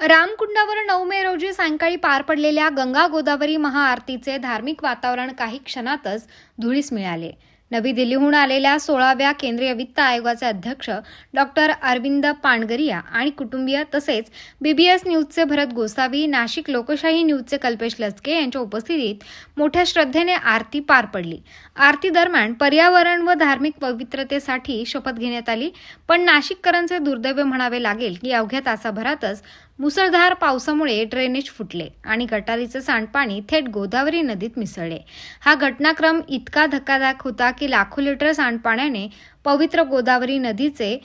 रामकुंडावर नऊ मे रोजी सायंकाळी पार पडलेल्या गंगा गोदावरी महाआरतीचे धार्मिक वातावरण काही क्षणातच धुळीस मिळाले. नवी दिल्लीहून आलेल्या सोळाव्या केंद्रीय वित्त आयोगाचे अध्यक्ष डॉक्टर अरविंद पाणगरिया आणि कुटुंबीय तसेच बीबीएस न्यूजचे भरत गोसावी नाशिक लोकशाही न्यूजचे कल्पेश लसके यांच्या उपस्थितीत मोठ्या श्रद्धेने आरती पार पडली. आरती दरम्यान पर्यावरण व धार्मिक पवित्रतेसाठी शपथ घेण्यात आली पण नाशिककरांचे दुर्दैव म्हणावे लागेल की अवघ्या तासाभरातच मुसळधार पावसामुळे ड्रेनेज फुटले आणि गटारीचं सांडपाणी थेट गोदावरी नदीत मिसळले. हा घटनाक्रम इतका धक्कादायक होता की लाखो लिटर सांडपाण्याने पवित्र गोदावरी नदीचे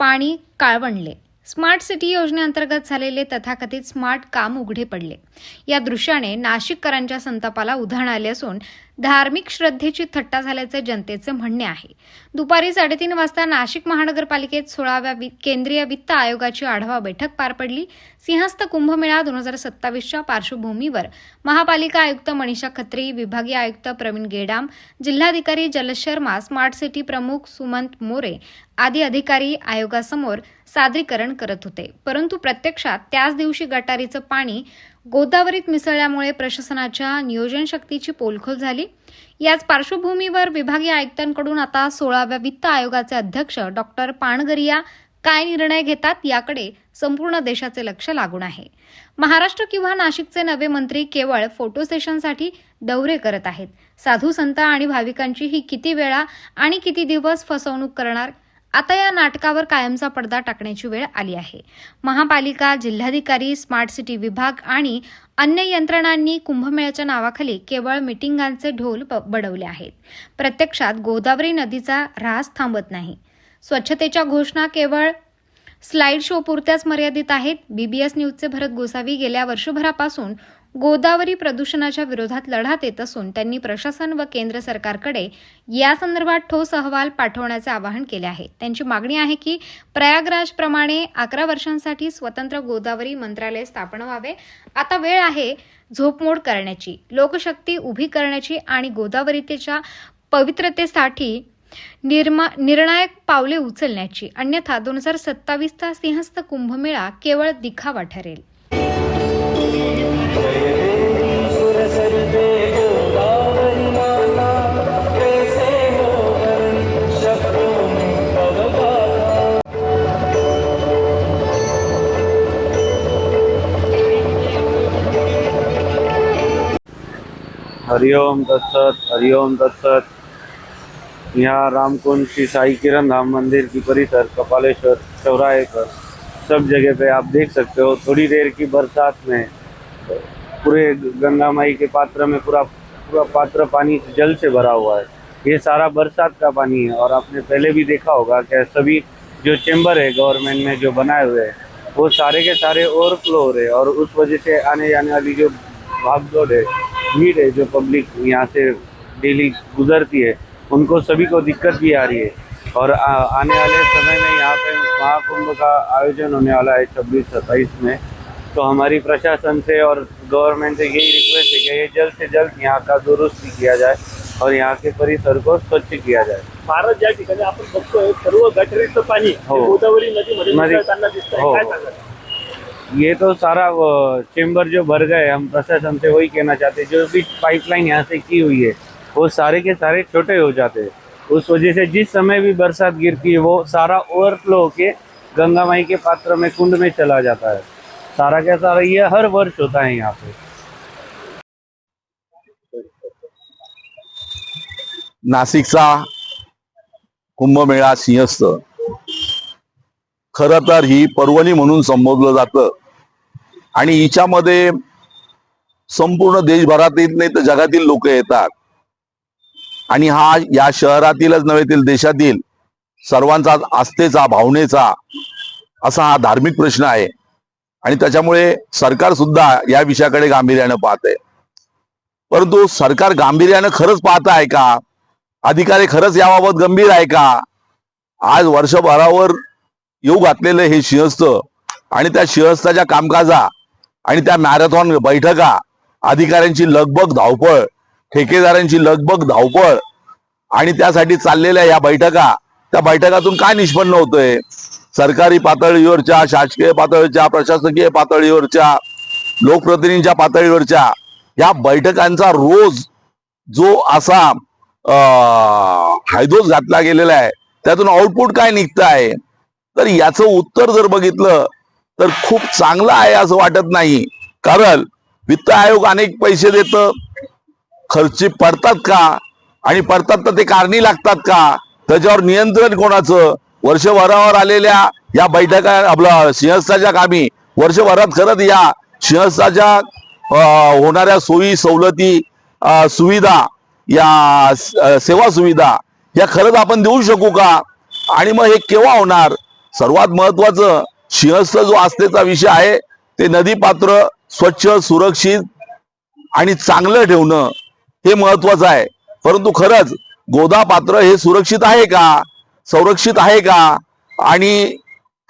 पाणी काळवणले स्मार्ट सिटी योजनेअंतर्गत झालेले तथाकथित स्मार्ट काम उघडे पडले. या दृश्याने नाशिककरांच्या संतापाला उधाण आले असून धार्मिक श्रद्धेची थट्टा झाल्याचे जनतेचे म्हणणे आहे. दुपारी साडेतीन वाजता नाशिक महानगरपालिकेत सोळाव्या वि- केंद्रीय वित्त आयोगाची आढावा बैठक पार पडली. सिंहस्थ कुंभमेळा दोन हजार सत्तावीसच्या पार्श्वभूमीवर महापालिका आयुक्त मनीषा खत्री विभागीय आयुक्त प्रवीण गेडाम जिल्हाधिकारी जलश शर्मा स्मार्ट सिटी प्रमुख सुमंत मोरे आदी अधिकारी आयोगासमोर सादरीकरण करत होते. परंतु प्रत्यक्षात त्याच दिवशी गटारीचं पाणी गोदावरीत मिसळल्यामुळे प्रशासनाच्या नियोजन शक्तीची पोलखोल झाली. याच पार्श्वभूमीवर विभागीय आयुक्तांकडून आता सोळाव्या वित्त आयोगाचे अध्यक्ष डॉक्टर पाणगरिया काय निर्णय घेतात याकडे संपूर्ण देशाचे लक्ष लागून आहे. महाराष्ट्र किंवा नाशिकचे नवे मंत्री केवळ फोटो सेशनसाठी दौरे करत आहेत. साधू संत आणि भाविकांची ही किती वेळा आणि किती दिवस फसवणूक करणार? आता या नाटकावर कायमचा पडदा टाकण्याची वेळ आली आहे. महापालिका जिल्हाधिकारी स्मार्ट सिटी विभाग आणि अन्य यंत्रणांनी कुंभमेळ्याच्या नावाखाली केवळ मिटिंगांचे ढोल ब- बडवले आहेत. प्रत्यक्षात गोदावरी नदीचा ऱ्हास थांबत नाही. स्वच्छतेच्या घोषणा केवळ स्लाइड शो पुरत्याच मर्यादित आहेत. बीबीएस न्यूजचे भरत गोसावी गेल्या वर्षभरापासून गोदावरी प्रदूषणाच्या विरोधात लढा देत असून त्यांनी प्रशासन व केंद्र सरकारकडे या संदर्भात ठोस अहवाल पाठवण्याचे आवाहन केले आहे. त्यांची मागणी आहे की प्रयागराजप्रमाणे अकरा वर्षांसाठी स्वतंत्र गोदावरी मंत्रालय स्थापन व्हावे. आता वेळ आहे झोपमोड करण्याची लोकशक्ती उभी करण्याची आणि गोदावरीतेच्या पवित्रतेसाठी निर्मा निर्णायक पावले उचलण्याची. अन्यथा दोन हजार सत्तावीसचा सिंहस्थ कुंभमेळा केवळ दिखावा ठरेल. हरिओम दत्सत हरिओम दत्सत यहाँ रामकुंड, श्री साई किरण धाम मंदिर की परिसर, कपालेश्वर, चौराहे पर सब जगह पे आप देख सकते हो। थोड़ी देर की बरसात में पूरे गंगा माई के पात्र में पूरा पूरा पात्र पानी जल से भरा हुआ है। ये सारा बरसात का पानी है और आपने पहले भी देखा होगा कि सभी जो चेंबर है, गवर्नमेंट में जो बनाए हुए हैं, वो सारे के सारे ओवरफ्लो हो रहे हैं और उस वजह से आने जाने वाली जो भागदौड़ है भीड़ है जो पब्लिक यहाँ से डेली गुजरती है उनको सभी को दिक्कत भी आ रही है। और आ, आने वाले समय में यहाँ पे महाकुंभ का आयोजन होने वाला है छब्बीस सत्ताईस में। तो हमारी प्रशासन से और गवर्नमेंट से यही रिक्वेस्ट है कि ये जल्द से जल्द यहाँ का दुरुस्त किया जाए और यहाँ के परिसर को स्वच्छ किया जाए। भारत ज्या ठिकाणी आपण बघतोय सर्व गटरीचं पाणी गोदावरी नदीमध्ये नदी- मिसळताना दिसतंय. हो. काय सांगाल? ये तो सारा वो, चेंबर जो भर गए हम प्रशासन से वही कहना चाहते हैं। जो भी पाइपलाइन यहाँ से की हुई है वो सारे के सारे छोटे हो जाते हैं। उस वजह से जिस समय भी बरसात गिरती है वो सारा ओवरफ्लो होके गंगा माई के पात्र में कुंड में चला जाता है। सारा का सारा ये हर वर्ष होता है यहाँ पे। नाशिकचा कुंभमेळा सिंहस्थ खर तर ही पर्वणी म्हणून संबोधलं जातं. आणि हिच्यामध्ये संपूर्ण देशभरातील नाही तर जगातील लोक येतात. आणि हा या शहरातीलच नव्हे देशातील सर्वांचा आस्थेचा भावनेचा असा हा धार्मिक प्रश्न आहे. आणि त्याच्यामुळे सरकार सुद्धा या विषयाकडे गांभीर्यानं पाहत आहे. परंतु सरकार गांभीर्यानं खरंच पाहत आहे का? अधिकारी खरंच याबाबत गंभीर आहे का? आज वर्षभरावर येऊ घातलेलं हे सिंहस्थ आणि त्या सिंहस्थाच्या कामकाजा आणि त्या मॅरेथॉन बैठका अधिकाऱ्यांची लगबग धावपळ ठेकेदारांची लगबग धावपळ आणि त्यासाठी चाललेल्या या बैठका त्या बैठकातून काय निष्पन्न होतंय? सरकारी पातळीवरच्या शासकीय पातळीच्या प्रशासकीय पातळीवरच्या लोकप्रतिनिधींच्या पातळीवरच्या या बैठकांचा रोज जो असा अं, हायदोस घातला गेलेला आहे त्यातून आउटपुट काय निघत आहे तर याचं उत्तर जर बघितलं तर खूप चांगलं आहे असं वाटत नाही. कारण वित्त आयोग अनेक पैसे देत. खर्ची पडतात का? आणि पडतात तर ते कारणी लागतात का? त्याच्यावर नियंत्रण कोणाचं? वर्षभरावर आलेल्या या बैठका आपलं सिंहस्थाच्या कामी वर्षभरात खरंच या सिंहस्थाच्या होणाऱ्या सोयी सवलती सुविधा या सेवा सुविधा या खरंच आपण देऊ शकू का? आणि मग हे केव्हा होणार? सर्वात महत्वाचं सिंहस्थ जो आस्थेचा विषय आहे ते नदी पात्र स्वच्छ सुरक्षित आणि चांगलं ठेवणं हे महत्वाचं आहे. परंतु खरंच गोदा पात्र हे सुरक्षित आहे का? संरक्षित आहे का? आणि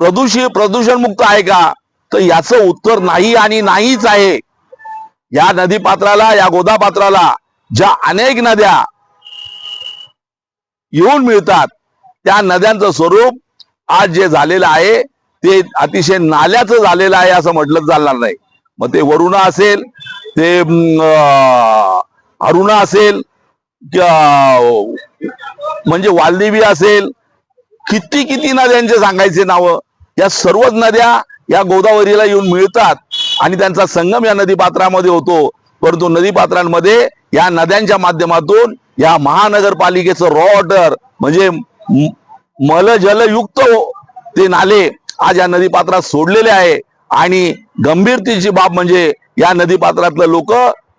प्रदूषित प्रदूषण मुक्त आहे का? तर याचं उत्तर नाही आणि नाहीच आहे. या नदी पात्राला या गोदा पात्राला ज्या अनेक नद्या येऊन मिळतात त्या नद्यांचं स्वरूप आज जे झालेलं आहे ते अतिशय नाल्याचं झालेलं आहे असं म्हटलं चालणार नाही. मग ते वरुणा असेल ते अरुण अरुणा असेल म्हणजे वालदेवी असेल किती किती नद्यांचे सांगायचे नावं या सर्वच नद्या या गोदावरीला येऊन मिळतात आणि त्यांचा संगम या नदी पात्रामध्ये होतो. परंतु नदी पात्रांमध्ये या नद्यांच्या माध्यमातून या महानगरपालिकेचं रॉ वॉटर म्हणजे मल मलजलयुक्त ते नाले आज या नदी पात्रात सोडलेले आहे. आणि गंभीरतेची बाब म्हणजे या नदीपात्रातलं लोक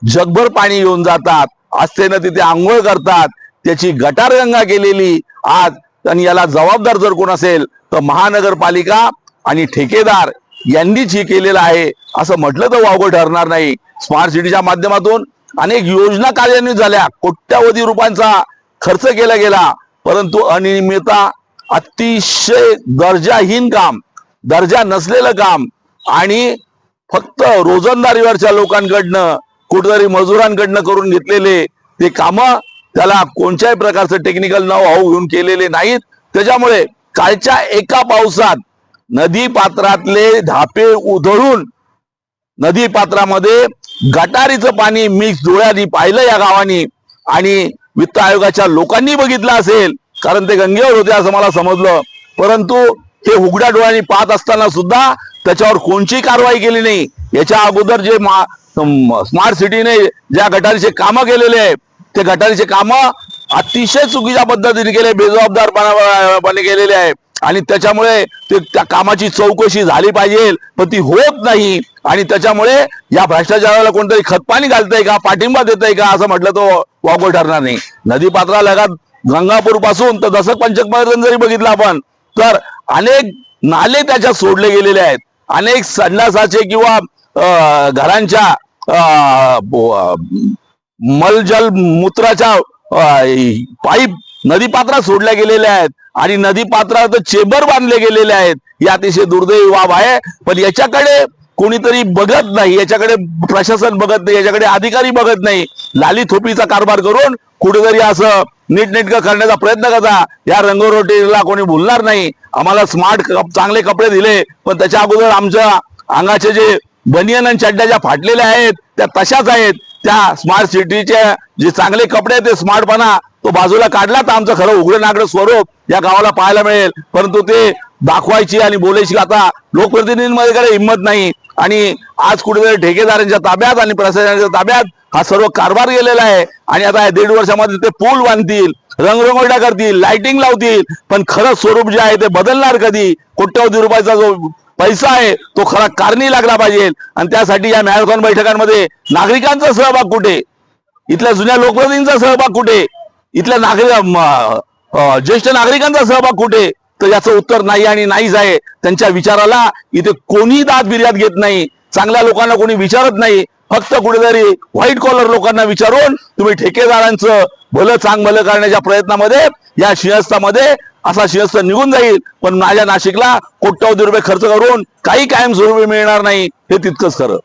जगभर पाणी येऊन जातात. आस्थेनं तिथे आंघोळ करतात. त्याची गटारगंगा केलेली आज आणि याला जबाबदार जर कोण असेल तर महानगरपालिका आणि ठेकेदार यांनीच हे केलेलं आहे. असं म्हटलं तर वावगं ठरणार नाही. स्मार्ट सिटीच्या माध्यमातून अनेक योजना कार्यान्वित झाल्या. कोट्यावधी रुपयांचा खर्च केला गेला. परंतु अनियमितता अतिशय दर्जाहीन काम दर्जा नसलेलं काम आणि फक्त रोजंदारीवरच्या लोकांकडनं कुठेतरी मजुरांकडनं करून घेतलेले ते काम त्याला कोणत्याही प्रकारचं टेक्निकल नाव हाऊ घेऊन केलेले नाहीत. त्याच्यामुळे कालच्या एका पावसात नदी पात्रातले धापे उधळून नदी पात्रामध्ये गटारीचं पाणी मिक्स डोळ्यानी पाहिलं या गावानी आणि वित्त आयोगाच्या लोकांनी बघितलं असेल कारण ते गंगेवर होते असं मला समजलं. परंतु हे उघड्या डोळ्यांनी पाहत असताना सुद्धा त्याच्यावर कोणची कारवाई केली नाही. याच्या अगोदर जे स्मार्ट सिटीने ज्या गटारीचे कामं केलेले आहे ते गटारीचे कामं अतिशय चुकीच्या पद्धतीने केले बेजबाबदारपणापणे केलेले आहे आणि त्याच्यामुळे ते त्या कामाची चौकशी झाली पाहिजे पण ती होत नाही. आणि त्याच्यामुळे या भ्रष्टाचाराला कोणतरी खतपाणी घालतंय का पाठिंबा देतय का असं म्हटलं तो वागो ठरणार नाही. नदी पात्रालगत गंगापूरपासून तर दशक पंचक पर्यंत जरी बघितलं आपण तर अनेक नाले त्याच्यात सोडले गेलेले आहेत. अनेक संडासाचे किंवा घरांच्या मलजल मूत्राच्या पाईप नदी पात्रात सोडल्या गेलेल्या आहेत आणि नदी पात्रात चेंबर बांधले गेलेले आहेत. ही अतिशय दुर्दैवी बाब आहे. पण याच्याकडे कोणीतरी बघत नाही. याच्याकडे प्रशासन बघत नाही. याच्याकडे अधिकारी बघत नाही. लाली थोपीचा कारभार करून कुठेतरी असं नीटनेटकं करण्याचा प्रयत्न करता या रंगरोटीला कोणी भुलणार नाही. आम्हाला स्मार्ट चांगले कपडे दिले. पण त्याच्या अगोदर आमच्या अंगाचे जे बनियन आणि चड्ड्या ज्या फाटलेल्या आहेत त्या तशाच आहेत. त्या स्मार्ट सिटीचे जे चांगले कपडे आहेत ते स्मार्टपणा तो बाजूला काढला तर आमचं खरं उघडं नागडं स्वरूप या गावाला पाहायला मिळेल. परंतु ते दाखवायची आणि बोलायची. आता लोकप्रतिनिधींमध्ये कडे हिंमत नाही. आणि आज कुठेतरी ठेकेदारांच्या ताब्यात आणि प्रशासनाच्या ताब्यात हा सर्व कारभार गेलेला आहे. आणि आता या दीड वर्षामध्ये ते पूल बांधतील रंगरंगोट्या करतील लाइटिंग लावतील. पण खरं स्वरूप जे आहे ते बदलणार कधी? कोट्यवधी रुपयाचा जो पैसा आहे तो खरा कारणी लागला पाहिजे. आणि त्यासाठी या मॅरेथॉन बैठकांमध्ये नागरिकांचा सहभाग कुठे? इथल्या जुन्या लोकप्रतिनिधींचा सहभाग कुठे? इथल्या नागरिक ज्येष्ठ नागरिकांचा सहभाग कुठे? तर याचं उत्तर नाही आणि नाहीच आहे. त्यांच्या विचाराला इथे कोणी दाद बिर्याद घेत नाही. चांगल्या लोकांना कोणी विचारत नाही. फक्त कुठेतरी व्हाईट कॉलर लोकांना विचारून तुम्ही ठेकेदारांचं भलं चांग भलं करण्याच्या प्रयत्नामध्ये या सिंहस्थामध्ये असा सिंहस्थ निघून जाईल. पण माझ्या नाशिकला कोट्यवधी रुपये खर्च करून काही कायमस्वरूपी मिळणार नाही. हे तितकंच खरं.